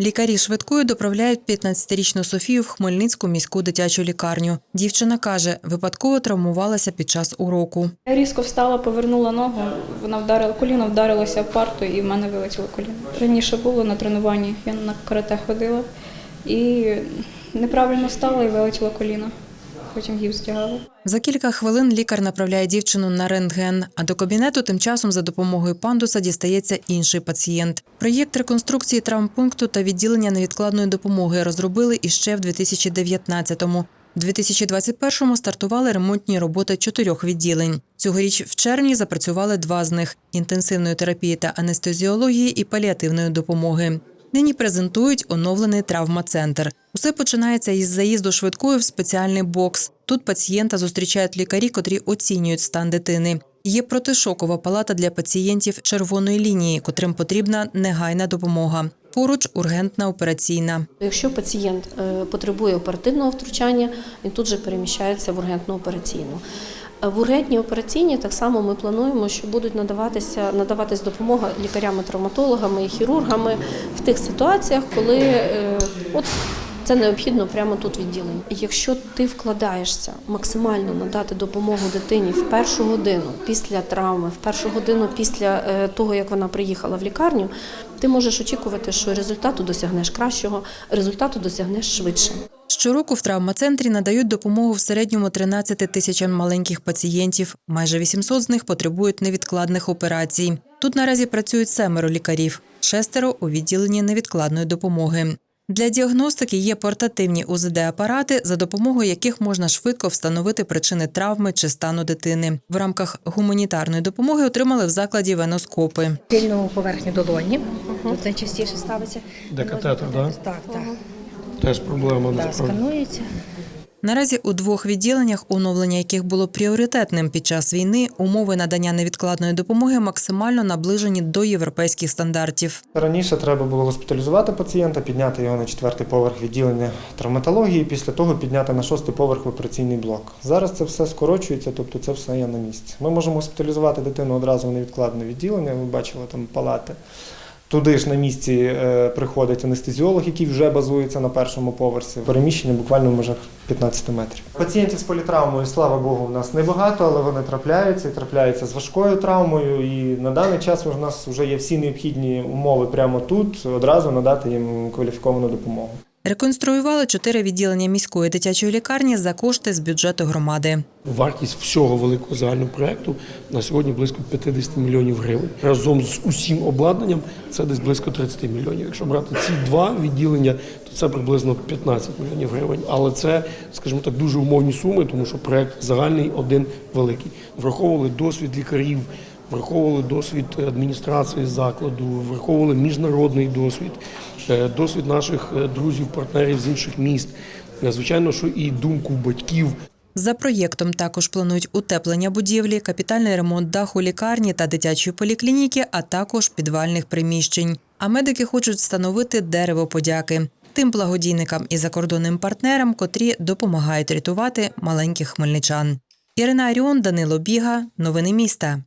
Лікарі швидкою доправляють 15-річну Софію в Хмельницьку міську дитячу лікарню. Дівчина каже, випадково травмувалася під час уроку. Я різко встала, повернула ногу, вона вдарила коліно, вдарилася в парту і в мене вилетіло коліно. Раніше було на тренуванні, я на карате ходила і неправильно стала і вилетіло коліно. Потім гіпс вдягала. За кілька хвилин лікар направляє дівчину на рентген, а до кабінету тим часом за допомогою пандуса дістається інший пацієнт. Проєкт реконструкції травмпункту та відділення невідкладної допомоги розробили іще в 2019-му. У 2021-му стартували ремонтні роботи чотирьох відділень. Цьогоріч в червні запрацювали два з них – інтенсивної терапії та анестезіології і паліативної допомоги. Нині презентують оновлений травмацентр. Усе починається із заїзду швидкою в спеціальний бокс. Тут пацієнта зустрічають лікарі, котрі оцінюють стан дитини. Є протишокова палата для пацієнтів червоної лінії, котрим потрібна негайна допомога. Поруч ургентна операційна. Якщо пацієнт е, потребує оперативного втручання, він тут же переміщається в ургентну операційну. В ургентній операційній так само ми плануємо, що будуть надаватися надаватись допомога лікарями-травматологами і хірургами в тих ситуаціях, коли е, от це необхідно прямо тут відділення. Якщо ти вкладаєшся максимально надати допомогу дитині в першу годину після травми, в першу годину після е, того, як вона приїхала в лікарню, ти можеш очікувати, що результату досягнеш кращого, результату досягнеш швидше. Щороку в травмацентрі надають допомогу в середньому 13 тисячам маленьких пацієнтів. Майже 800 з них потребують невідкладних операцій. Тут наразі працюють семеро лікарів, шестеро у відділенні невідкладної допомоги. Для діагностики є портативні УЗД-апарати, за допомогою яких можна швидко встановити причини травми чи стану дитини. В рамках гуманітарної допомоги отримали в закладі веноскопи. Тильну поверхню долоні. Тут найчастіше ставиться. Де катетер, да? Так, так. Теж проблема Да, насправді. сканується. Наразі у двох відділеннях, оновлення яких було пріоритетним під час війни, умови надання невідкладної допомоги максимально наближені до європейських стандартів. Раніше треба було госпіталізувати пацієнта, підняти його на четвертий поверх відділення травматології, після того підняти на шостий поверх в операційний блок. Зараз це все скорочується, тобто це все є на місці. Ми можемо госпіталізувати дитину одразу в невідкладне відділення. Ви бачили там палати. Туди ж на місці е, приходить анестезіолог, який вже базується на першому поверсі. Переміщення буквально в межах 15 метрів. Пацієнтів з політравмою, слава Богу, в нас небагато, але вони трапляються і трапляються з важкою травмою. І на даний час у нас вже є всі необхідні умови прямо тут, одразу надати їм кваліфіковану допомогу. Реконструювали чотири відділення міської дитячої лікарні за кошти з бюджету громади. Вартість всього великого загального проекту на сьогодні близько 50 мільйонів гривень. Разом з усім обладнанням це десь близько 30 мільйонів. Якщо брати ці два відділення, то це приблизно 15 мільйонів гривень. Але це, скажімо так, дуже умовні суми, тому що проект загальний один великий. Враховували досвід лікарів. Враховували досвід адміністрації закладу, враховували міжнародний досвід, досвід наших е, друзів, партнерів з інших міст. Е, Звичайно, що і думку батьків За проєктом також планують утеплення будівлі, капітальний ремонт даху лікарні та дитячої поліклініки, а також підвальних приміщень. А медики хочуть встановити дерево подяки тим благодійникам і закордонним партнерам, котрі допомагають рятувати маленьких хмельничан. Ірина Аріон, Данило Біга, новини міста.